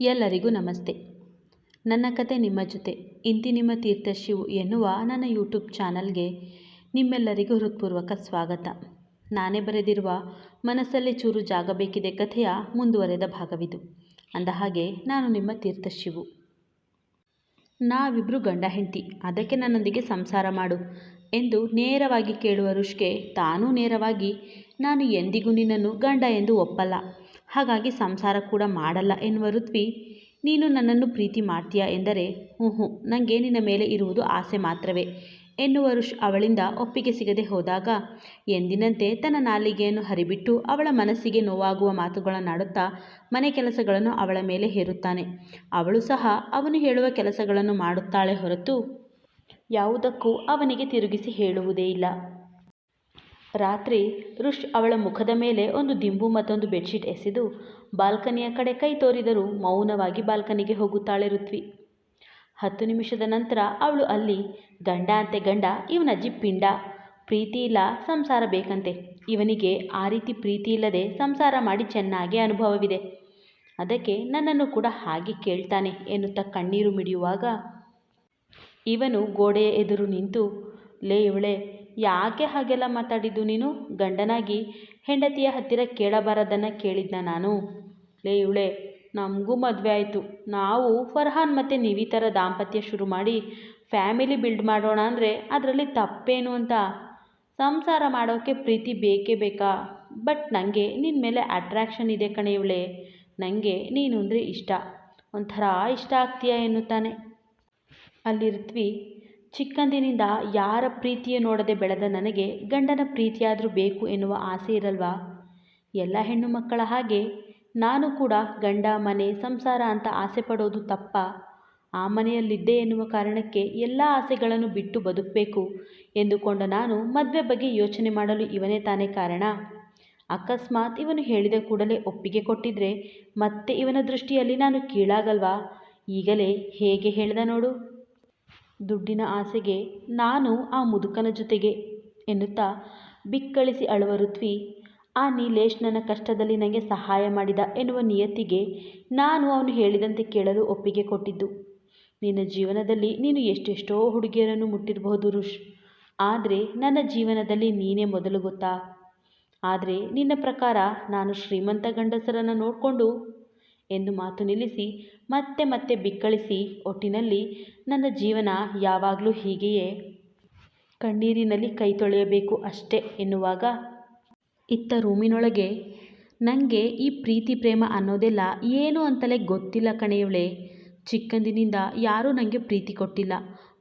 ಎಲ್ಲರಿಗೂ ನಮಸ್ತೆ. ನನ್ನ ಕತೆ ನಿಮ್ಮ ಜೊತೆ. ಇಂತಿ ನಿಮ್ಮ ತೀರ್ಥ ಶಿವು ಎನ್ನುವ ನನ್ನ ಯೂಟ್ಯೂಬ್ ಚಾನಲ್ಗೆ ನಿಮ್ಮೆಲ್ಲರಿಗೂ ಹೃತ್ಪೂರ್ವಕ ಸ್ವಾಗತ. ನಾನೇ ಬರೆದಿರುವ ಮನಸ್ಸಲ್ಲಿ ಚೂರು ಜಾಗ ಬೇಕಿದೆ ಕಥೆಯ ಮುಂದುವರೆದ ಭಾಗವಿದು. ಅಂದ ಹಾಗೆ ನಾನು ನಿಮ್ಮ ತೀರ್ಥಶಿವು ನಾವಿಬ್ಬರು ಗಂಡ ಹೆಂಡತಿ. ಅದಕ್ಕೆ ನನ್ನೊಂದಿಗೆ ಸಂಸಾರ ಮಾಡು ಎಂದು ನೇರವಾಗಿ ಕೇಳುವ ಋಷಿಗೆ ತಾನೂ ನೇರವಾಗಿ ನಾನು ಎಂದಿಗೂ ನಿನ್ನನ್ನು ಗಂಡ ಎಂದು ಒಪ್ಪಲ್ಲ. ಹಾಗಾಗಿ ಸಂಸಾರ ಕೂಡ ಮಾಡಲ್ಲ ಎನ್ನುವ ಋತ್ವಿ, ನೀನು ನನ್ನನ್ನು ಪ್ರೀತಿ ಮಾಡ್ತೀಯಾ ಎಂದರೆ ಹ್ಞೂ ಹ್ಞೂ ನನಗೆ ನಿನ್ನ ಮೇಲೆ ಇರುವುದು ಆಸೆ ಮಾತ್ರವೇ ಎನ್ನುವ ಋಷ್ ಅವಳಿಂದ ಒಪ್ಪಿಗೆ ಸಿಗದೆ ಹೋದಾಗ, ಎಂದಿನಂತೆ ತನ್ನ ನಾಲಿಗೆಯನ್ನು ಹರಿಬಿಟ್ಟು ಅವಳ ಮನಸ್ಸಿಗೆ ನೋವಾಗುವ ಮಾತುಗಳನ್ನಾಡುತ್ತಾ ಮನೆ ಕೆಲಸಗಳನ್ನು ಅವಳ ಮೇಲೆ ಹೇರುತ್ತಾನೆ. ಅವಳು ಸಹ ಅವನು ಹೇಳುವ ಕೆಲಸಗಳನ್ನು ಮಾಡುತ್ತಾಳೆ ಹೊರತು ಯಾವುದಕ್ಕೂ ಅವನಿಗೆ ತಿರುಗಿಸಿ ಹೇಳುವುದೇ ಇಲ್ಲ. ರಾತ್ರಿ ರುಷ್ ಅವಳ ಮುಖದ ಮೇಲೆ ಒಂದು ದಿಂಬು ಮತ್ತೊಂದು ಬೆಡ್ಶೀಟ್ ಎಸೆದು ಬಾಲ್ಕನಿಯ ಕಡೆ ಕೈ ತೋರಿದರೂ ಮೌನವಾಗಿ ಬಾಲ್ಕನಿಗೆ ಹೋಗುತ್ತಾಳೆ ಋತ್ವಿ. ಹತ್ತು ನಿಮಿಷದ ನಂತರ ಅವಳು ಅಲ್ಲಿ, ಗಂಡ ಅಂತೆ ಗಂಡ ಇವನಜ್ಜಿ ಪಿಂಡ, ಪ್ರೀತಿ ಇಲ್ಲ, ಸಂಸಾರ ಬೇಕಂತೆ. ಇವನಿಗೆ ಆ ರೀತಿ ಪ್ರೀತಿ ಇಲ್ಲದೆ ಸಂಸಾರ ಮಾಡಿ ಚೆನ್ನಾಗಿ ಅನುಭವವಿದೆ. ಅದಕ್ಕೆ ನನ್ನನ್ನು ಕೂಡ ಹಾಗೆ ಕೇಳ್ತಾನೆ ಎನ್ನುತ್ತಾ ಕಣ್ಣೀರು ಮಿಡಿಯುವಾಗ ಇವನು ಗೋಡೆಯ ಎದುರು ನಿಂತು, ಲೇ ಇವಳೆ ಯಾಕೆ ಹಾಗೆಲ್ಲ ಮಾತಾಡಿದ್ದು ನೀನು? ಗಂಡನಾಗಿ ಹೆಂಡತಿಯ ಹತ್ತಿರ ಕೇಳಬಾರದನ್ನು ಕೇಳಿದ್ನ ನಾನು. ಲೇ ಇವಳೆ, ನಮಗೂ ಮದುವೆ ಆಯಿತು. ನಾವು ಫರ್ಹಾನ್ ಮತ್ತು ನಿವಿತರ ದಾಂಪತ್ಯ ಶುರು ಮಾಡಿ ಫ್ಯಾಮಿಲಿ ಬಿಲ್ಡ್ ಮಾಡೋಣ ಅಂದರೆ ಅದರಲ್ಲಿ ತಪ್ಪೇನು ಅಂತ? ಸಂಸಾರ ಮಾಡೋಕ್ಕೆ ಪ್ರೀತಿ ಬೇಕೇ ಬೇಕಾ? ಬಟ್ ನನಗೆ ನಿನ್ನ ಮೇಲೆ ಅಟ್ರ್ಯಾಕ್ಷನ್ ಇದೆ ಕಣೆ ಇವಳೆ. ನನಗೆ ನೀನು ಅಂದರೆ ಇಷ್ಟ. ಒಂಥರ ಇಷ್ಟ ಆಗ್ತೀಯಾ ಎನ್ನುತ್ತಾನೆ. ಅಲ್ಲಿರ್ತೀವಿ ಚಿಕ್ಕಂದಿನಿಂದ ಯಾರ ಪ್ರೀತಿಯ ನೋಡದೆ ಬೆಳೆದ ನನಗೆ ಗಂಡನ ಪ್ರೀತಿಯಾದರೂ ಬೇಕು ಎನ್ನುವ ಆಸೆ ಇರಲ್ವಾ? ಎಲ್ಲ ಹೆಣ್ಣು ಮಕ್ಕಳ ಹಾಗೆ. ನಾನು ಕೂಡ ಗಂಡ, ಮನೆ, ಸಂಸಾರ ಅಂತ ಆಸೆ ಪಡೋದು ತಪ್ಪ. ಆ ಮನೆಯಲ್ಲಿದ್ದೆ ಎನ್ನುವ ಕಾರಣಕ್ಕೆ ಎಲ್ಲ ಆಸೆಗಳನ್ನು ಬಿಟ್ಟು ಬದುಕಬೇಕು ಎಂದುಕೊಂಡ ನಾನು ಮದುವೆ ಬಗ್ಗೆ ಯೋಚನೆ ಮಾಡಲು ಇವನೇ ತಾನೇ ಕಾರಣ. ಅಕಸ್ಮಾತ್ ಇವನು ಹೇಳಿದ ಕೂಡಲೇ ಒಪ್ಪಿಗೆ ಕೊಟ್ಟಿದ್ರೆ ಮತ್ತೆ ಇವನ ದೃಷ್ಟಿಯಲ್ಲಿ ನಾನು ಕೀಳಾಗಲ್ವಾ? ಈಗಲೇ ಹೇಗೆ ಹೇಳಿದ ನೋಡು. ದುಡ್ಡಿನ ಆಸೆಗೆ ನಾನು ಆ ಮುದುಕನ ಜೊತೆಗೆ ಎನ್ನುತ್ತಾ ಬಿಕ್ಕಳಿಸಿ ಅಳುವ ಋತ್ವಿ, ಆ ನೀಲೇಶ್ ನನ್ನ ಕಷ್ಟದಲ್ಲಿ ನನಗೆ ಸಹಾಯ ಮಾಡಿದ ಎನ್ನುವ ನಿಯತ್ತಿಗೆ ನಾನು ಅವನು ಹೇಳಿದಂತೆ ಕೇಳಲು ಒಪ್ಪಿಗೆ ಕೊಟ್ಟಿದ್ದು. ನಿನ್ನ ಜೀವನದಲ್ಲಿ ನೀನು ಎಷ್ಟೆಷ್ಟೋ ಹುಡುಗಿಯರನ್ನು ಮುಟ್ಟಿರಬಹುದು ರುಷ್ ಆದರೆ ನನ್ನ ಜೀವನದಲ್ಲಿ ನೀನೇ ಮೊದಲು ಗೊತ್ತಾ? ಆದರೆ ನಿನ್ನ ಪ್ರಕಾರ ನಾನು ಶ್ರೀಮಂತ ಗಂಡಸರನ್ನು ನೋಡಿಕೊಂಡು ಎಂದು ಮಾತು ನಿಲ್ಲಿಸಿ, ಮತ್ತೆ ಮತ್ತೆ ಬಿಕ್ಕಳಿಸಿ ಒಟ್ಟಿನಲ್ಲಿ, ನನ್ನ ಜೀವನ ಯಾವಾಗಲೂ ಹೀಗೆಯೇ? ಕಣ್ಣೀರಿನಲ್ಲಿ ಕೈ ತೊಳೆಯಬೇಕು ಅಷ್ಟೇ? ಎನ್ನುವಾಗ, ಇತ್ತ ರೂಮಿನೊಳಗೆ ನನಗೆ ಈ ಪ್ರೀತಿ ಪ್ರೇಮ ಅನ್ನೋದೆಲ್ಲ ಏನು ಅಂತಲೇ ಗೊತ್ತಿಲ್ಲ ಕಣೆಯವಳೆ. ಚಿಕ್ಕಂದಿನಿಂದ ಯಾರೂ ನನಗೆ ಪ್ರೀತಿ ಕೊಟ್ಟಿಲ್ಲ.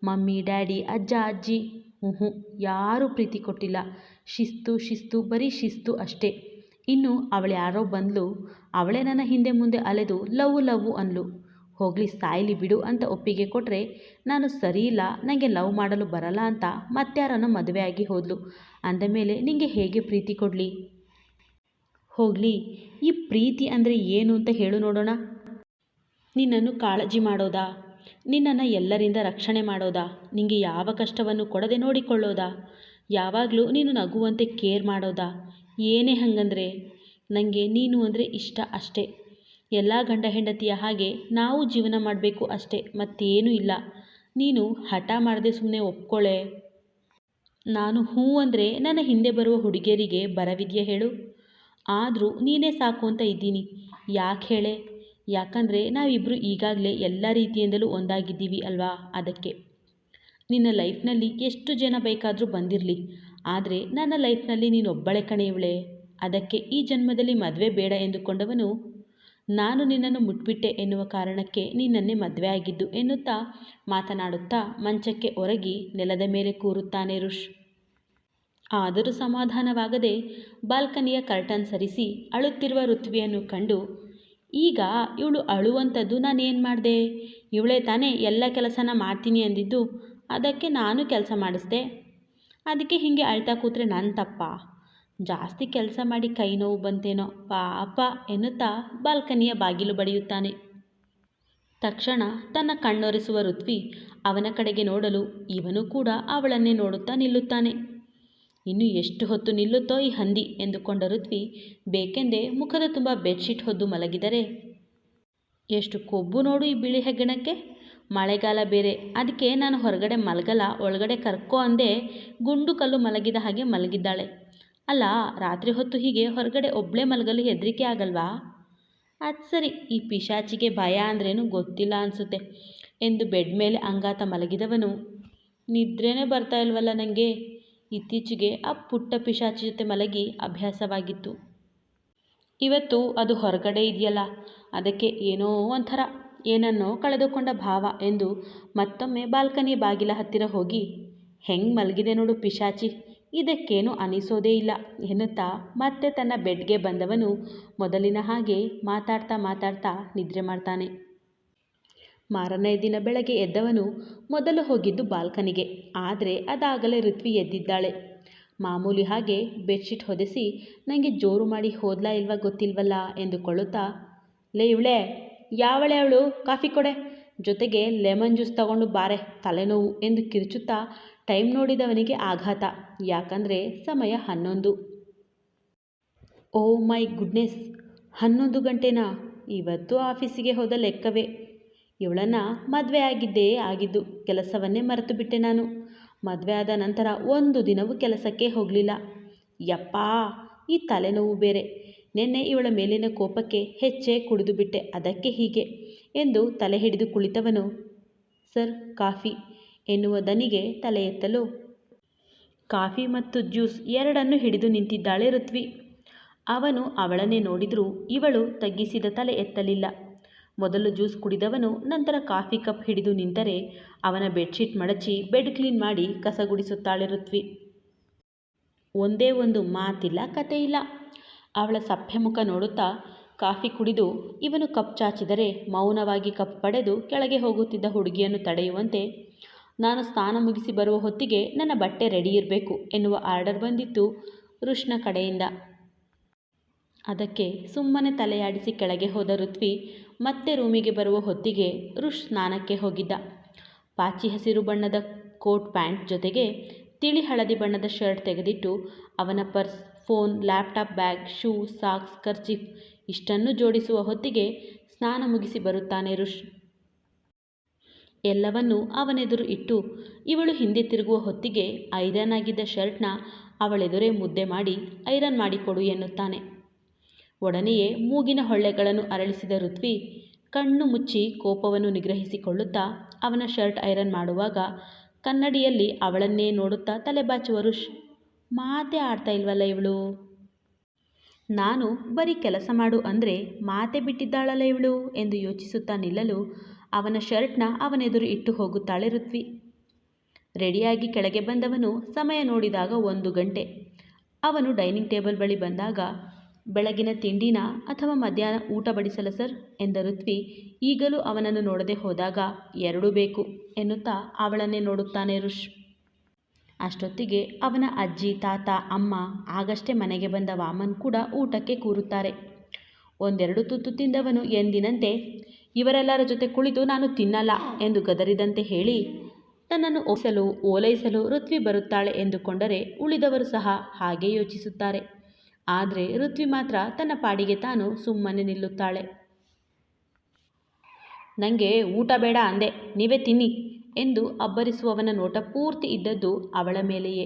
ಮಮ್ಮಿ, ಡ್ಯಾಡಿ, ಅಜ್ಜ, ಅಜ್ಜಿ ಹ್ಞೂ ಯಾರೂ ಪ್ರೀತಿ ಕೊಟ್ಟಿಲ್ಲ. ಶಿಸ್ತು ಶಿಸ್ತು, ಬರೀ ಶಿಸ್ತು ಅಷ್ಟೇ. ಇನ್ನು ಅವಳು ಯಾರೋ ಬಂದಳು ಅವಳೇ ನನ್ನ ಹಿಂದೆ ಮುಂದೆ ಅಲೆದು ಲವ್ ಲವ್ ಅನ್ಲು ಹೋಗಲಿ ಸಾಯಲಿ ಬಿಡು ಅಂತ ಒಪ್ಪಿಗೆ ಕೊಟ್ಟರೆ ನಾನು ಸರಿ ಇಲ್ಲ ನನಗೆ ಲವ್ ಮಾಡಲು ಬರಲ್ಲ ಅಂತ ಮತ್ತಾರನ್ನು ಮದುವೆಯಾಗಿ ಹೋದ್ಲು. ಅಂದಮೇಲೆ ನಿನಗೆ ಹೇಗೆ ಪ್ರೀತಿ ಕೊಡಲಿ? ಹೋಗಲಿ, ಈ ಪ್ರೀತಿ ಅಂದರೆ ಏನು ಅಂತ ಹೇಳು ನೋಡೋಣ. ನಿನ್ನನ್ನು ಕಾಳಜಿ ಮಾಡೋದಾ? ನಿನ್ನನ್ನು ಎಲ್ಲರಿಂದ ರಕ್ಷಣೆ ಮಾಡೋದಾ? ನಿನಗೆ ಯಾವ ಕಷ್ಟವನ್ನು ಕೊಡದೆ ನೋಡಿಕೊಳ್ಳೋದಾ? ಯಾವಾಗಲೂ ನೀನು ನಗುವಂತೆ ಕೇರ್ ಮಾಡೋದಾ? ಏನೇ ಹಂಗಂದರೆ ನನಗೆ ನೀನು ಅಂದರೆ ಇಷ್ಟ ಅಷ್ಟೇ. ಎಲ್ಲ ಗಂಡ ಹೆಂಡತಿಯ ಹಾಗೆ ನಾವು ಜೀವನ ಮಾಡಬೇಕು ಅಷ್ಟೇ, ಮತ್ತೇನೂ ಇಲ್ಲ. ನೀನು ಹಠ ಮಾಡದೆ ಸುಮ್ಮನೆ ಒಪ್ಕೊಳ್ಳೆ ನಾನು ಹ್ಞೂ ಅಂದರೆ ನನ್ನ ಹಿಂದೆ ಬರುವ ಹುಡುಗಿಯರಿಗೆ ಬರವಿದೆಯಾ ಹೇಳು. ಆದರೂ ನೀನೇ ಸಾಕು ಅಂತ ಇದ್ದೀನಿ. ಯಾಕೆ ಹೇಳೆ? ಯಾಕಂದರೆ ನಾವಿಬ್ಬರು ಈಗಾಗಲೇ ಎಲ್ಲ ರೀತಿಯಿಂದಲೂ ಒಂದಾಗಿದ್ದೀವಿ ಅಲ್ವಾ ಅದಕ್ಕೆ. ನಿನ್ನ ಲೈಫ್ನಲ್ಲಿ ಎಷ್ಟು ಜನ ಬೇಕಾದರೂ ಬಂದಿರಲಿ. ಆದರೆ ನನ್ನ ಲೈಫ್ನಲ್ಲಿ ನೀನೊಬ್ಬಳೆ ಕಣೆ ಇವಳೆ. ಅದಕ್ಕೆ ಈ ಜನ್ಮದಲ್ಲಿ ಮದುವೆ ಬೇಡ ಎಂದುಕೊಂಡವನು, ನಾನು ನಿನ್ನನ್ನು ಮುಟ್ಬಿಟ್ಟೆ ಎನ್ನುವ ಕಾರಣಕ್ಕೆ ನಿನ್ನನ್ನೇ ಮದುವೆ ಆಗಿದ್ದು ಎನ್ನುತ್ತಾ ಮಾತನಾಡುತ್ತಾ ಮಂಚಕ್ಕೆ ಒರಗಿ ನೆಲದ ಮೇಲೆ ಕೂರುತ್ತಾನೆ ಋಷ್ ಆದರೂ ಸಮಾಧಾನವಾಗದೆ ಬಾಲ್ಕನಿಯ ಕರ್ಟನ್ ಸರಿಸಿ ಅಳುತ್ತಿರುವ ಋತ್ವಿಯನ್ನು ಕಂಡು, ಈಗ ಇವಳು ಅಳುವಂಥದ್ದು ನಾನೇನು ಮಾಡಿದೆ? ಇವಳೇ ತಾನೇ ಎಲ್ಲ ಕೆಲಸನ ಮಾಡ್ತೀನಿ ಅಂದಿದ್ದು ಅದಕ್ಕೆ ನಾನು ಕೆಲಸ ಮಾಡಿಸ್ದೆ? ಅದಕ್ಕೆ ಹೀಗೆ ಅಳ್ತಾ ಕೂತ್ರೆ ನನ್ನ ತಪ್ಪ? ಜಾಸ್ತಿ ಕೆಲಸ ಮಾಡಿ ಕೈ ನೋವು ಬಂತೇನೋ ಪಾಪ ಎನ್ನುತ್ತಾ ಬಾಲ್ಕನಿಯ ಬಾಗಿಲು ಬಡಿಯುತ್ತಾನೆ. ತಕ್ಷಣ ತನ್ನ ಕಣ್ಣೊರೆಸುವ ಋತ್ವಿ ಅವನ ಕಡೆಗೆ ನೋಡಲು ಇವನು ಕೂಡ ಅವಳನ್ನೇ ನೋಡುತ್ತಾ ನಿಲ್ಲುತ್ತಾನೆ. ಇನ್ನು ಎಷ್ಟು ಹೊತ್ತು ನಿಲ್ಲುತ್ತೋ ಈ ಹಂದಿ ಎಂದುಕೊಂಡ ಋತ್ವಿ ಬೇಕೆಂದೇ ಮುಖದ ತುಂಬ ಬೆಡ್ಶೀಟ್ ಹೊದ್ದು ಮಲಗಿದರೆ, ಎಷ್ಟು ಕೊಬ್ಬು ನೋಡು ಈ ಬಿಳಿ ಹೆಗ್ಗಣಕ್ಕೆ, ಮಳೆಗಾಲ ಬೇರೆ ಅದಕ್ಕೆ ನಾನು ಹೊರಗಡೆ ಮಲಗಲ್ಲ, ಒಳಗಡೆ ಕರ್ಕೋ ಅಂದೆ ಗುಂಡು ಕಲ್ಲು ಮಲಗಿದ ಹಾಗೆ ಮಲಗಿದ್ದಾಳೆ. ಅಲ್ಲ, ರಾತ್ರಿ ಹೊತ್ತು ಹೀಗೆ ಹೊರಗಡೆ ಒಬ್ಬಳೇ ಮಲಗಲು ಹೆದರಿಕೆ ಆಗಲ್ವಾ? ಅದು ಸರಿ, ಈ ಪಿಶಾಚಿಗೆ ಭಯ ಅಂದ್ರೇನು ಗೊತ್ತಿಲ್ಲ ಅನಿಸುತ್ತೆ ಎಂದು ಬೆಡ್ ಮೇಲೆ ಅಂಗಾತ ಮಲಗಿದವನು. ನಿದ್ರೆನೇ ಬರ್ತಾ ಇಲ್ವಲ್ಲ ನನಗೆ ಇತ್ತೀಚೆಗೆ ಆ ಪುಟ್ಟ ಪಿಶಾಚಿ ಜೊತೆ ಮಲಗಿ ಅಭ್ಯಾಸವಾಗಿತ್ತು. ಇವತ್ತು ಅದು ಹೊರಗಡೆ ಇದೆಯಲ್ಲ, ಅದಕ್ಕೆ ಏನೋ ಒಂಥರ, ಏನನ್ನೋ ಕಳೆದುಕೊಂಡ ಭಾವ ಎಂದು ಮತ್ತೊಮ್ಮೆ ಬಾಲ್ಕನಿ ಬಾಗಿಲ ಹತ್ತಿರ ಹೋಗಿ, ಹೆಂಗೆ ಮಲಗಿದೆ ನೋಡು ಪಿಶಾಚಿ ಇದಕ್ಕೇನು ಅನಿಸೋದೇ ಇಲ್ಲ ಎನ್ನುತ್ತಾ ಮತ್ತೆ ತನ್ನ ಬೆಡ್ಗೆ ಬಂದವನು ಮೊದಲಿನ ಹಾಗೆ ಮಾತಾಡ್ತಾ ಮಾತಾಡ್ತಾ ನಿದ್ರೆ ಮಾಡ್ತಾನೆ. ಮಾರನೇ ದಿನ ಬೆಳಗ್ಗೆ ಎದ್ದವನು ಮೊದಲು ಹೋಗಿದ್ದು ಬಾಲ್ಕನಿಗೆ, ಆದರೆ ಅದಾಗಲೇ ಋತ್ವಿ ಎದ್ದಿದ್ದಾಳೆ. ಮಾಮೂಲಿ ಹಾಗೆ ಬೆಡ್ಶೀಟ್ ಹೊದಿಸಿ ನನಗೆ ಜೋರು ಮಾಡಿ ಹೋದ್ಲಾ ಇಲ್ವಾ ಗೊತ್ತಿಲ್ವಲ್ಲ? ಎಂದುಕೊಳ್ಳುತ್ತಾ, ಲೇ ಇವಳೆ, ಯಾವಳೆ ಅವಳು? ಕಾಫಿ ಕೊಡೆ. ಜೊತೆಗೆ ಲೆಮನ್ ಜ್ಯೂಸ್ ತಗೊಂಡು ಬಾರೆ, ತಲೆನೋವು ಎಂದು ಕಿರುಚುತ್ತಾ ಟೈಮ್ ನೋಡಿದವನಿಗೆ ಆಘಾತ, ಯಾಕಂದರೆ ಸಮಯ ಹನ್ನೊಂದು. ಓ ಮೈ ಗುಡ್ನೆಸ್, ಹನ್ನೊಂದು ಗಂಟೆನಾ? ಇವತ್ತು ಆಫೀಸಿಗೆ ಹೋದ ಲೆಕ್ಕವೇ. ಇವಳನ್ನು ಮದುವೆ ಆಗಿದ್ದೇ ಆಗಿದ್ದು, ಕೆಲಸವನ್ನೇ ಮರೆತು ಬಿಟ್ಟೆ ನಾನು. ಮದುವೆ ಆದ ನಂತರ ಒಂದು ದಿನವೂ ಕೆಲಸಕ್ಕೆ ಹೋಗಲಿಲ್ಲ. ಯಪ್ಪಾ, ಈ ತಲೆನೋವು ಬೇರೆ. ನಿನ್ನೆ ಇವಳ ಮೇಲಿನ ಕೋಪಕ್ಕೆ ಹೆಚ್ಚೇ ಕುಡಿದು ಬಿಟ್ಟೆ, ಅದಕ್ಕೆ ಹೀಗೆ ಎಂದು ತಲೆ ಹಿಡಿದು ಕುಳಿತವನು. Sir, coffee. ಎನ್ನುವ ದನಿಗೆ ತಲೆ ಎತ್ತಲು ಕಾಫಿ ಮತ್ತು ಜ್ಯೂಸ್ ಎರಡನ್ನು ಹಿಡಿದು ನಿಂತಿದ್ದಾಳೆ ಋತ್ವಿ. ಅವನು ಅವಳನ್ನೇ ನೋಡಿದರೂ ಇವಳು ತಗ್ಗಿಸಿದ ತಲೆ ಎತ್ತಲಿಲ್ಲ. ಮೊದಲು ಜ್ಯೂಸ್ ಕುಡಿದವನು, ನಂತರ ಕಾಫಿ ಕಪ್ ಹಿಡಿದು ನಿಂತರೆ ಅವನ ಬೆಡ್ಶೀಟ್ ಮಡಚಿ ಬೆಡ್ ಕ್ಲೀನ್ ಮಾಡಿ ಕಸ ಗುಡಿಸುತ್ತಾಳೆ ಋತ್ವಿ. ಒಂದೇ ಒಂದು ಮಾತಿಲ್ಲ, ಕತೆ ಇಲ್ಲ. ಅವಳ ಸಪ್ಪೆ ಮುಖ ನೋಡುತ್ತಾ ಕಾಫಿ ಕುಡಿದು ಇವನು ಕಪ್ ಚಾಚಿದರೆ ಮೌನವಾಗಿ ಕಪ್ ಪಡೆದು ಕೆಳಗೆ ಹೋಗುತ್ತಿದ್ದ ಹುಡುಗಿಯನ್ನು ತಡೆಯುವಂತೆ ನಾನು ಸ್ನಾನ ಮುಗಿಸಿ ಬರುವ ಹೊತ್ತಿಗೆ ನನ್ನ ಬಟ್ಟೆ ರೆಡಿ ಇರಬೇಕು ಎನ್ನುವ ಆರ್ಡರ್ ಬಂದಿತ್ತು ರುಷ್ನ ಕಡೆಯಿಂದ. ಅದಕ್ಕೆ ಸುಮ್ಮನೆ ತಲೆಯಾಡಿಸಿ ಕೆಳಗೆ ಹೋದ ಋತ್ವಿ ಮತ್ತೆ ರೂಮಿಗೆ ಬರುವ ಹೊತ್ತಿಗೆ ಋಷ್ ಸ್ನಾನಕ್ಕೆ ಹೋಗಿದ್ದ. ಪಾಚಿ ಹಸಿರು ಬಣ್ಣದ ಕೋಟ್ ಪ್ಯಾಂಟ್ ಜೊತೆಗೆ ತಿಳಿ ಹಳದಿ ಬಣ್ಣದ ಶರ್ಟ್ ತೆಗೆದಿಟ್ಟು ಅವನ purse, phone, laptop, bag, shoe, socks, kerchief ಇಷ್ಟನ್ನು ಜೋಡಿಸುವ ಹೊತ್ತಿಗೆ ಸ್ನಾನ ಮುಗಿಸಿ ಬರುತ್ತಾನೆ ಋಷ್ ಎಲ್ಲವನ್ನೂ ಅವನೆದುರು ಇಟ್ಟು ಇವಳು ಹಿಂದೆ ತಿರುಗುವ ಹೊತ್ತಿಗೆ ಐರನ್ ಆಗಿದ್ದ ಶರ್ಟ್ನ ಅವಳೆದುರೇ ಮುದ್ದೆ ಮಾಡಿ ಐರನ್ ಮಾಡಿಕೊಡು ಎನ್ನುತ್ತಾನೆ. ಒಡನೆಯೇ ಮೂಗಿನ ಹೊಳ್ಳೆಗಳನ್ನು ಅರಳಿಸಿದ ಋತ್ವಿ ಕಣ್ಣು ಮುಚ್ಚಿ ಕೋಪವನ್ನು ನಿಗ್ರಹಿಸಿಕೊಳ್ಳುತ್ತಾ ಅವನ ಶರ್ಟ್ ಐರನ್ ಮಾಡುವಾಗ ಕನ್ನಡಿಯಲ್ಲಿ ಅವಳನ್ನೇ ನೋಡುತ್ತಾ ತಲೆಬಾಚುವ ಋಷ್, ಮಾತೆ ಆಡ್ತಾ ಇಲ್ವಲ್ಲ ಇವಳು? ನಾನು ಬರೀ ಕೆಲಸ ಮಾಡು ಅಂದರೆ ಮಾತೆ ಬಿಟ್ಟಿದ್ದಾಳಲ್ಲ ಇವಳು? ಎಂದು ಯೋಚಿಸುತ್ತಾ ನಿಲ್ಲಲು ಅವನ ಶರ್ಟ್ನ ಅವನೆದುರು ಇಟ್ಟು ಹೋಗುತ್ತಾಳೆ ಋತ್ವಿ. ರೆಡಿಯಾಗಿ ಕೆಳಗೆ ಬಂದವನು ಸಮಯ ನೋಡಿದಾಗ ಒಂದು ಗಂಟೆ. ಅವನು ಡೈನಿಂಗ್ ಟೇಬಲ್ ಬಳಿ ಬಂದಾಗ, ಬೆಳಗಿನ ತಿಂಡಿನ ಅಥವಾ ಮಧ್ಯಾಹ್ನ ಊಟ ಬಡಿಸಲ ಸರ್? ಎಂದ ಋತ್ವಿ. ಈಗಲೂ ಅವನನ್ನು ನೋಡದೆ ಹೋದಾಗ, ಎರಡೂ ಬೇಕು ಎನ್ನುತ್ತಾ ಅವಳನ್ನೇ ನೋಡುತ್ತಾನೆ ಋಷ್. ಅಷ್ಟೊತ್ತಿಗೆ ಅವನ ಅಜ್ಜಿ, ತಾತ, ಅಮ್ಮ, ಆಗಷ್ಟೇ ಮನೆಗೆ ಬಂದ ವಾಮನ್ ಕೂಡ ಊಟಕ್ಕೆ ಕೂರುತ್ತಾರೆ. ಒಂದೆರಡು ತುತ್ತು ತಿಂದವನು ಎಂದಿನಂತೆ ಇವರೆಲ್ಲರ ಜೊತೆ ಕುಳಿತು ನಾನು ತಿನ್ನಲ್ಲ ಎಂದು ಗದರಿದಂತೆ ಹೇಳಿ ತನ್ನನ್ನು ಓಸಲು ಓಲೈಸಲು ಋತ್ವಿ ಬರುತ್ತಾಳೆ ಎಂದುಕೊಂಡರೆ ಉಳಿದವರು ಸಹ ಹಾಗೆ ಯೋಚಿಸುತ್ತಾರೆ. ಆದರೆ ಋತ್ವಿ ಮಾತ್ರ ತನ್ನ ಪಾಡಿಗೆ ತಾನು ಸುಮ್ಮನೆ ನಿಲ್ಲುತ್ತಾಳೆ. ನನಗೆ ಊಟ ಬೇಡ ಅಂದೆ, ನೀವೇ ತಿನ್ನಿ ಎಂದು ಅಬ್ಬರಿಸುವವನ ನೋಟ ಪೂರ್ತಿ ಇದ್ದದ್ದು ಅವಳ ಮೇಲೆಯೇ.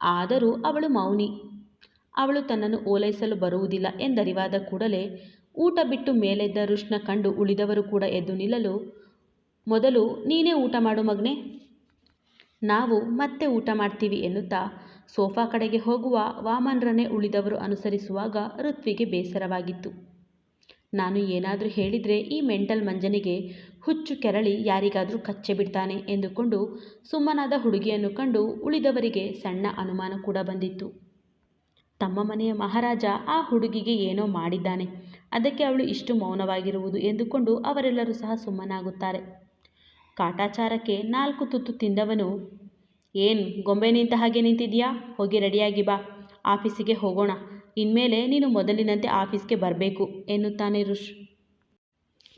ಆದರೂ ಅವಳು ಮೌನಿ. ಅವಳು ತನ್ನನ್ನು ಓಲೈಸಲು ಬರುವುದಿಲ್ಲ ಎಂದರಿವಾದ ಕೂಡಲೇ ಊಟ ಬಿಟ್ಟು ಮೇಲೆದ್ದ ಋಷ್ನ ಕಂಡು ಉಳಿದವರು ಕೂಡ ಎದ್ದು ನಿಲ್ಲಲು, ಮೊದಲು ನೀನೇ ಊಟ ಮಾಡು ಮಗ್ನೆ. ನಾವು ಮತ್ತೆ ಊಟ ಮಾಡ್ತೀವಿ ಎನ್ನುತ್ತಾ ಸೋಫಾ ಕಡೆಗೆ ಹೋಗುವ ವಾಮನ್ರನ್ನೇ ಉಳಿದವರು ಅನುಸರಿಸುವಾಗ ಋತ್ವಿಗೆ ಬೇಸರವಾಗಿತ್ತು. ನಾನು ಏನಾದರೂ ಹೇಳಿದರೆ ಈ ಮೆಂಟಲ್ ಮಂಜನಿಗೆ ಹುಚ್ಚು ಕೆರಳಿ ಯಾರಿಗಾದರೂ ಕಚ್ಚೆ ಬಿಡ್ತಾನೆ ಎಂದುಕೊಂಡು ಸುಮ್ಮನಾದ ಹುಡುಗಿಯನ್ನು ಕಂಡು ಉಳಿದವರಿಗೆ ಸಣ್ಣ ಅನುಮಾನ ಕೂಡ ಬಂದಿತ್ತು. ತಮ್ಮ ಮನೆಯ ಮಹಾರಾಜ ಆ ಹುಡುಗಿಗೆ ಏನೋ ಮಾಡಿದ್ದಾನೆ. ಅದಕ್ಕೆ ಅವಳು ಇಷ್ಟು ಮೌನವಾಗಿರುವುದು ಎಂದುಕೊಂಡು ಅವರೆಲ್ಲರೂ ಸಹ ಸುಮ್ಮನಾಗುತ್ತಾರೆ. ಕಾಟಾಚಾರಕ್ಕೆ ನಾಲ್ಕು ತುತ್ತು ತಿಂದವನು, ಏನು, ಗೊಂಬೆ ನಿಂತ ಹಾಗೆ ನಿಂತಿದೆಯಾ? ಹೋಗಿ ರೆಡಿಯಾಗಿ ಬಾ. ಆಫೀಸಿಗೆ ಹೋಗೋಣ. ಇನ್ಮೇಲೆ ನೀನು ಮೊದಲಿನಂತೆ ಆಫೀಸ್ಗೆ ಬರಬೇಕು, ಎನ್ನುತ್ತಾನೆ ಋಷ್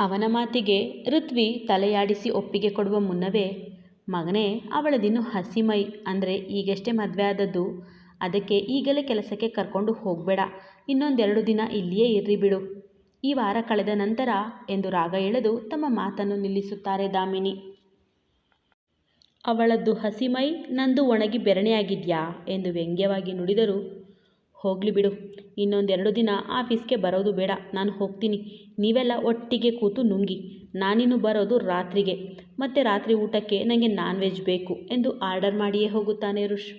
ಅವನ ಮಾತಿಗೆ ಋತ್ವಿ ತಲೆಯಾಡಿಸಿ ಒಪ್ಪಿಗೆ ಕೊಡುವ ಮುನ್ನವೇ, ಮಗನೇ ಅವಳದಿನ್ನು ಹಸಿಮೈ. ಅಂದರೆ ಈಗಷ್ಟೇ ಮದುವೆ ಆದದ್ದು. ಅದಕ್ಕೆ ಈಗಲೇ ಕೆಲಸಕ್ಕೆ ಕರ್ಕೊಂಡು ಹೋಗಬೇಡ. ಇನ್ನೊಂದೆರಡು ದಿನ ಇಲ್ಲಿಯೇ ಇರ್ರಿ ಬಿಡು. ಈ ವಾರ ಕಳೆದ ನಂತರ ಎಂದು ರಾಗ ಎಳೆದು ತಮ್ಮ ಮಾತನ್ನು ನಿಲ್ಲಿಸುತ್ತಾರೆ ದಾಮಿನಿ. ಅವಳದ್ದು ಹಸಿಮೈ ನಂದು ಒಣಗಿ ಬೆರಣೆಯಾಗಿದ್ಯಾ ಎಂದು ವ್ಯಂಗ್ಯವಾಗಿ ನುಡಿದರು. ಹೋಗ್ಲಿ ಬಿಡು, ಇನ್ನೊಂದೆರಡು ದಿನ ಆಫೀಸ್ಗೆ ಬರೋದು ಬೇಡ, ನಾನು ಹೋಗ್ತೀನಿ. ನೀವೆಲ್ಲ ಒಟ್ಟಿಗೆ ಕೂತು ನುಂಗಿ, ನಾನಿನ್ನು ಬರೋದು ರಾತ್ರಿಗೆ. ಮತ್ತು ರಾತ್ರಿ ಊಟಕ್ಕೆ ನನಗೆ ನಾನ್ ವೆಜ್ ಬೇಕು ಎಂದು ಆರ್ಡರ್ ಮಾಡಿಯೇ ಹೋಗುತ್ತಾನೆ ರುಷ್.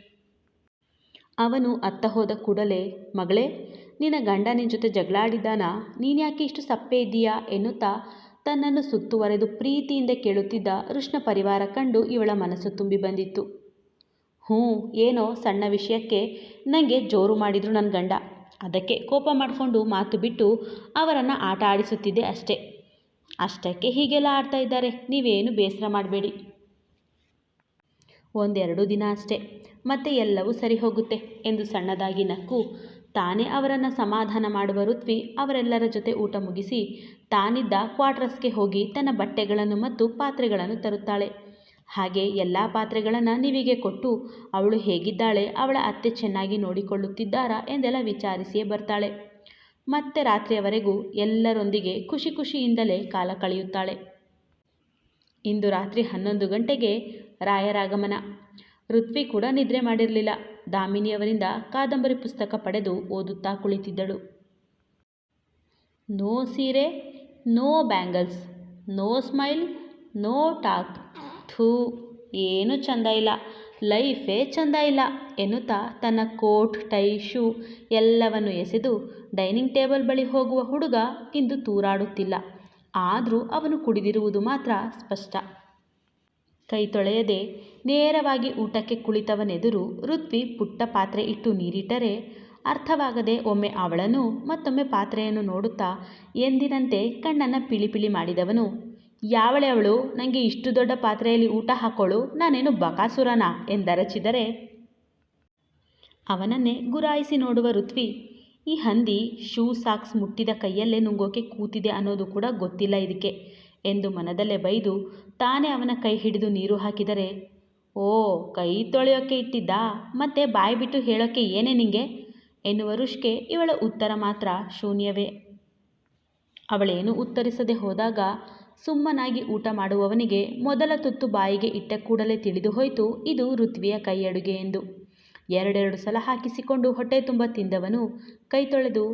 ಅವನು ಅತ್ತ ಹೋದ ಕೂಡಲೇ, ಮಗಳೇ ನಿನ್ನ ಗಂಡ ನಿನ್ನ ಜೊತೆ ಜಗಳಾಡಿದ್ದಾನಾ? ನೀನ್ಯಾಕೆ ಯಾಕೆ ಇಷ್ಟು ಸಪ್ಪೆ ಇದ್ದೀಯಾ? ಎನ್ನುತ್ತಾ ತನ್ನನ್ನು ಸುತ್ತುವರೆದು ಪ್ರೀತಿಯಿಂದ ಕೇಳುತ್ತಿದ್ದ ಋಷ್ಣ ಪರಿವಾರ ಕಂಡು ಇವಳ ಮನಸ್ಸು ತುಂಬಿ ಬಂದಿತ್ತು. ಹ್ಞೂ, ಏನೋ ಸಣ್ಣ ವಿಷಯಕ್ಕೆ ನನಗೆ ಜೋರು ಮಾಡಿದ್ರು ನನ್ನ ಗಂಡ. ಅದಕ್ಕೆ ಕೋಪ ಮಾಡಿಕೊಂಡು ಮಾತು ಬಿಟ್ಟು ಅವರನ್ನು ಆಟ ಆಡಿಸುತ್ತಿದ್ದೆ ಅಷ್ಟೇ. ಅಷ್ಟಕ್ಕೆ ಹೀಗೆಲ್ಲ ಆಡ್ತಾ ಇದ್ದಾರೆ, ನೀವೇನು ಬೇಸರ ಮಾಡಬೇಡಿ. ಒಂದೆರಡು ದಿನ ಅಷ್ಟೇ, ಮತ್ತೆ ಎಲ್ಲವೂ ಸರಿ ಹೋಗುತ್ತೆ ಎಂದು ಸಣ್ಣದಾಗಿ ನಕ್ಕು ತಾನೇ ಅವರನ್ನು ಸಮಾಧಾನ ಮಾಡುವ ಋತ್ವಿ ಅವರೆಲ್ಲರ ಜೊತೆ ಊಟ ಮುಗಿಸಿ ತಾನಿದ್ದ ಕ್ವಾರ್ಟರ್ಸ್ಗೆ ಹೋಗಿ ತನ್ನ ಬಟ್ಟೆಗಳನ್ನು ಮತ್ತು ಪಾತ್ರೆಗಳನ್ನು ತರುತ್ತಾಳೆ. ಹಾಗೆ ಎಲ್ಲ ಪಾತ್ರೆಗಳನ್ನು ನಿವಿಗೆ ಕೊಟ್ಟು ಅವಳು ಹೇಗಿದ್ದಾಳೆ ಅವಳ ಅತ್ತೆ ಚೆನ್ನಾಗಿ ನೋಡಿಕೊಳ್ಳುತ್ತಿದ್ದಾರಾ ಎಂದೆಲ್ಲ ವಿಚಾರಿಸಿಯೇ ಬರ್ತಾಳೆ. ಮತ್ತೆ ರಾತ್ರಿಯವರೆಗೂ ಎಲ್ಲರೊಂದಿಗೆ ಖುಷಿ ಖುಷಿಯಿಂದಲೇ ಕಾಲ ಕಳೆಯುತ್ತಾಳೆ. ಇಂದು ರಾತ್ರಿ ಹನ್ನೊಂದು ಗಂಟೆಗೆ ರಾಯರಾಗಮನ. ಋತ್ವಿ ಕೂಡ ನಿದ್ರೆ ಮಾಡಿರಲಿಲ್ಲ. ದಾಮಿನಿಯವರಿಂದ ಕಾದಂಬರಿ ಪುಸ್ತಕ ಪಡೆದು ಓದುತ್ತಾ ಕುಳಿತಿದ್ದಳು. ನೋ ಸೀರೆ, no bangles, no smile, no talk. ಥೂ, ಏನೂ ಚಂದ ಇಲ್ಲ. ಲೈಫೇ ಚಂದ ಇಲ್ಲ ಎನ್ನುತ್ತಾ ತನ್ನ ಕೋಟ್, ಟೈ, ಶೂ ಎಲ್ಲವನ್ನು ಎಸೆದು ಡೈನಿಂಗ್ ಟೇಬಲ್ ಬಳಿ ಹೋಗುವ ಹುಡುಗ ಇಂದು ತೂರಾಡುತ್ತಿಲ್ಲ. ಆದರೂ ಅವನು ಕುಡಿದಿರುವುದು ಮಾತ್ರ ಸ್ಪಷ್ಟ. ಕೈ ತೊಳೆಯದೆ ನೇರವಾಗಿ ಊಟಕ್ಕೆ ಕುಳಿತವನೆದುರು ಋತ್ವಿ ಪುಟ್ಟ ಪಾತ್ರೆ ಇಟ್ಟು ನೀರಿಟ್ಟರೆ ಅರ್ಥವಾಗದೆ ಒಮ್ಮೆ ಅವಳನ್ನು ಮತ್ತೊಮ್ಮೆ ಪಾತ್ರೆಯನ್ನು ನೋಡುತ್ತಾ ಎಂದಿನಂತೆ ಕಣ್ಣನ್ನು ಪಿಳಿಪಿಳಿ ಮಾಡಿದವನು, ಯಾವಳೆ ಅವಳು? ನನಗೆ ಇಷ್ಟು ದೊಡ್ಡ ಪಾತ್ರೆಯಲ್ಲಿ ಊಟ ಹಾಕೋಳು, ನಾನೇನು ಬಕಾಸುರನ ಎಂದರಚಿದರೆ, ಅವನನ್ನೇ ಗುರಾಯಿಸಿ ನೋಡುವ ಋತ್ವಿ, ಈ ಹಂದಿ, ಶೂ, ಸಾಕ್ಸ್ ಮುಟ್ಟಿದ ಕೈಯಲ್ಲೇ ನುಂಗೋಕೆ ಕೂತಿದೆ ಅನ್ನೋದು ಕೂಡ ಗೊತ್ತಿಲ್ಲ ಇದಕ್ಕೆ. ಎಂದು ಮನದಲ್ಲೇ ಬೈದು ತಾನೇ ಅವನ ಕೈ ಹಿಡಿದು ನೀರು ಹಾಕಿದರೆ, ಓ, ಕೈ ತೊಳೆಯೋಕ್ಕೆ ಇಟ್ಟಿದ್ದಾ? ಮತ್ತೆ ಬಾಯಿ ಬಿಟ್ಟು ಹೇಳೋಕ್ಕೆ ಏನೇ ನಿಂಗೆ? ಎನ್ನುವ ರುಷ್ಕೆ ಇವಳ ಉತ್ತರ ಮಾತ್ರ ಶೂನ್ಯವೇ. ಅವಳೇನು ಉತ್ತರಿಸದೆ ಹೋದಾಗ ಸುಮ್ಮನಾಗಿ ಊಟ ಮಾಡುವವನಿಗೆ ಮೊದಲ ತುತ್ತು ಬಾಯಿಗೆ ಇಟ್ಟ ಕೂಡಲೇ ತಿಳಿದು ಹೋಯಿತು, ಇದು ಋತ್ವಿಯ ಕೈ ಅಡುಗೆ ಎಂದು. ಎರಡೆರಡು ಸಲ ಹಾಕಿಸಿಕೊಂಡು ಹೊಟ್ಟೆ ತುಂಬ ತಿಂದವನು ಕೈ ತೊಳೆದು,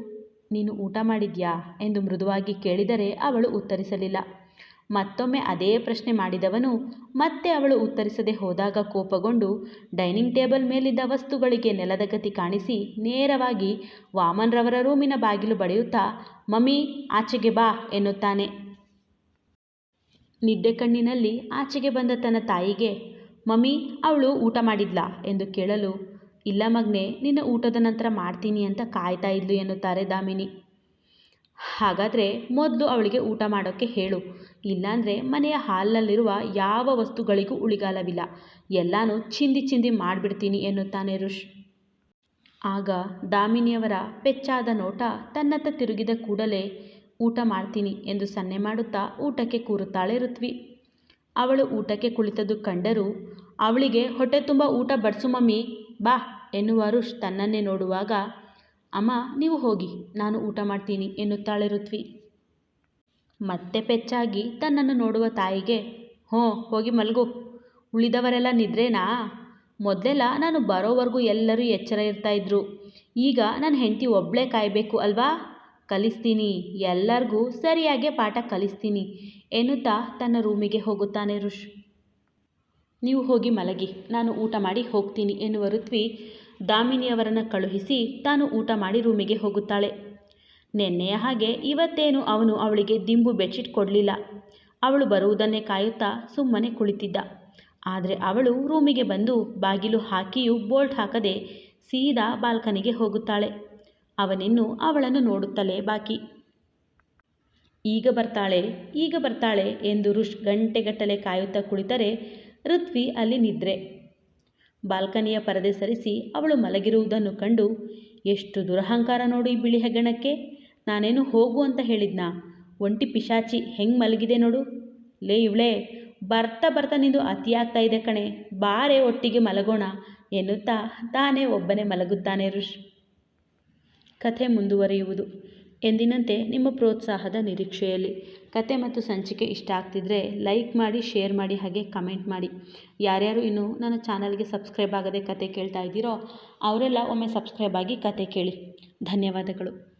ನೀನು ಊಟ ಮಾಡಿದ್ಯಾ? ಎಂದು ಮೃದುವಾಗಿ ಕೇಳಿದರೆ ಅವಳು ಉತ್ತರಿಸಲಿಲ್ಲ. ಮತ್ತೊಮ್ಮೆ ಅದೇ ಪ್ರಶ್ನೆ ಮಾಡಿದವನು, ಮತ್ತೆ ಅವಳು ಉತ್ತರಿಸದೆ ಹೋದಾಗ ಕೋಪಗೊಂಡು, ಡೈನಿಂಗ್ ಟೇಬಲ್ ಮೇಲಿದ್ದ ವಸ್ತುಗಳಿಗೆ ನೆಲದ ಗತಿ ಕಾಣಿಸಿ ನೇರವಾಗಿ ವಾಮನ್ರವರ ರೂಮಿನ ಬಾಗಿಲು ಬಡಿಯುತ್ತಾ, ಮಮ್ಮಿ, ಆಚೆಗೆ ಬಾ ಎನ್ನುತ್ತಾನೆ. ನಿದ್ದೆ ಕಣ್ಣಿನಲ್ಲಿ ಆಚೆಗೆ ಬಂದ ತನ್ನ ತಾಯಿಗೆ, ಮಮ್ಮಿ, ಅವಳು ಊಟ ಮಾಡಿದ್ಲಾ ಎಂದು ಕೇಳಲು, ಇಲ್ಲ ಮಗ್ನೆ, ನಿನ್ನ ಊಟದ ನಂತರ ಮಾಡ್ತೀನಿ ಅಂತ ಕಾಯ್ತಾ ಇದ್ಲು ಎನ್ನುತ್ತಾರೆ ದಾಮಿನಿ. ಹಾಗಾದರೆ ಮೊದಲು ಅವಳಿಗೆ ಊಟ ಮಾಡೋಕ್ಕೆ ಹೇಳು. ಇಲ್ಲಾಂದರೆ ಮನೆಯ ಹಾಲ್ನಲ್ಲಿರುವ ಯಾವ ವಸ್ತುಗಳಿಗೂ ಉಳಿಗಾಲವಿಲ್ಲ. ಎಲ್ಲನೂ ಚಿಂದಿ ಚಿಂದಿ ಮಾಡಿಬಿಡ್ತೀನಿ ಎನ್ನುತ್ತಾನೆ ಋಷ್ ಆಗ ದಾಮಿನಿಯವರ ಪೆಚ್ಚಾದ ನೋಟ ತನ್ನತ್ತ ತಿರುಗಿದ ಕೂಡಲೇ, ಊಟ ಮಾಡ್ತೀನಿ ಎಂದು ಸನ್ನೆ ಮಾಡುತ್ತಾ ಊಟಕ್ಕೆ ಕೂರುತ್ತಾಳೆ ಋತ್ವಿ. ಅವಳು ಊಟಕ್ಕೆ ಕುಳಿತದ್ದು ಕಂಡರೂ, ಅವಳಿಗೆ ಹೊಟ್ಟೆ ತುಂಬ ಊಟ, ಬಡಿಸು ಮಮ್ಮಿ, ಬಾ ಎನ್ನುವ ಋಷ್ ತನ್ನನ್ನೇ ನೋಡುವಾಗ ಅಮ್ಮ, ನೀವು ಹೋಗಿ, ನಾನು ಊಟ ಮಾಡ್ತೀನಿ, ಎನ್ನುತ್ತಾಳೆ ಋತ್ವಿ. ಮತ್ತೆ ಪೆಚ್ಚಾಗಿ ತನ್ನನ್ನು ನೋಡುವ ತಾಯಿಗೆ, ಹ್ಞೂ, ಹೋಗಿ ಮಲಗು. ಉಳಿದವರೆಲ್ಲ ನಿದ್ರೇನಾ? ಮೊದಲೆಲ್ಲ ನಾನು ಬರೋವರೆಗೂ ಎಲ್ಲರೂ ಎಚ್ಚರ ಇರ್ತಾಯಿದ್ರು ಈಗ ನನ್ನ ಹೆಂಡತಿ ಒಬ್ಬಳೇ ಕಾಯಬೇಕು ಅಲ್ವಾ? ಕಲಿಸ್ತೀನಿ, ಎಲ್ಲರಿಗೂ ಸರಿಯಾಗಿ ಪಾಠ ಕಲಿಸ್ತೀನಿ, ಎನ್ನುತ್ತಾ ತನ್ನ ರೂಮಿಗೆ ಹೋಗುತ್ತಾನೆ ಋಷ್. ನೀವು ಹೋಗಿ ಮಲಗಿ, ನಾನು ಊಟ ಮಾಡಿ ಹೋಗ್ತೀನಿ, ಎನ್ನುವ ಋತ್ವಿ ದಾಮಿನಿಯವರನ್ನು ಕಳುಹಿಸಿ ತಾನು ಊಟ ಮಾಡಿ ರೂಮಿಗೆ ಹೋಗುತ್ತಾಳೆ. ನೆನ್ನೆಯ ಹಾಗೆ ಇವತ್ತೇನು ಅವನು ಅವಳಿಗೆ ದಿಂಬು ಬೆಡ್ಶೀಟ್ ಕೊಡಲಿಲ್ಲ. ಅವಳು ಬರುವುದನ್ನೇ ಕಾಯುತ್ತಾ ಸುಮ್ಮನೆ ಕುಳಿತಿದ್ದ. ಆದರೆ ಅವಳು ರೂಮಿಗೆ ಬಂದು ಬಾಗಿಲು ಹಾಕಿಯೂ ಬೋಲ್ಟ್ ಹಾಕದೆ ಸೀದಾ ಬಾಲ್ಕನಿಗೆ ಹೋಗುತ್ತಾಳೆ. ಅವನಿನ್ನು ಅವಳನ್ನು ನೋಡುತ್ತಲೇ ಬಾಕಿ. ಈಗ ಬರ್ತಾಳೆ ಈಗ ಬರ್ತಾಳೆ ಎಂದು ಋಷ್ ಗಂಟೆಗಟ್ಟಲೆ ಕಾಯುತ್ತಾ ಕುಳಿತರೆ ಋತ್ವಿ ಅಲ್ಲಿ ನಿದ್ರೆ. ಬಾಲ್ಕನಿಯ ಪರದೆ ಸರಿಸಿ ಅವಳು ಮಲಗಿರುವುದನ್ನು ಕಂಡು, ಎಷ್ಟು ದುರಹಂಕಾರ ನೋಡು ಈ ಬಿಳಿ ಹೆಗ್ಗಣಕ್ಕೆ. ನಾನೇನು ಹೋಗು ಅಂತ ಹೇಳಿದ್ನಾ. ಒಂಟಿ ಪಿಶಾಚಿ ಹೆಂಗೆ ಮಲಗಿದೆ ನೋಡು. ಲೇ ಇವಳೇ, ಬರ್ತಾ ಬರ್ತಾ ನಿಂದು ಅತಿಯಾಗ್ತಾ ಇದೆ ಕಣೆ. ಬಾರೆ ಒಟ್ಟಿಗೆ ಮಲಗೋಣ ಎನ್ನುತ್ತಾ ತಾನೇ ಒಬ್ಬನೇ ಮಲಗುತ್ತಾನೆ ಋಷ್. ಕಥೆ ಮುಂದುವರಿಯುವುದು. ಎಂದಿನಂತೆ ನಿಮ್ಮ ಪ್ರೋತ್ಸಾಹದ ನಿರೀಕ್ಷೆಯಲ್ಲಿ. ಕತೆ ಮತ್ತು ಸಂಚಿಕೆ ಇಷ್ಟ ಆಗ್ತಿದ್ರೆ ಲೈಕ್ ಮಾಡಿ, ಶೇರ್ ಮಾಡಿ, ಹಾಗೆ ಕಮೆಂಟ್ ಮಾಡಿ. ಯಾರ್ಯಾರು ಇನ್ನೂ ನನ್ನ ಚಾನಲ್ಗೆ ಸಬ್ಸ್ಕ್ರೈಬ್ ಆಗದೆ ಕತೆ ಕೇಳ್ತಾ ಇದ್ದೀರೋ, ಅವರೆಲ್ಲ ಒಮ್ಮೆ ಸಬ್ಸ್ಕ್ರೈಬ್ ಆಗಿ ಕತೆ ಕೇಳಿ. ಧನ್ಯವಾದಗಳು.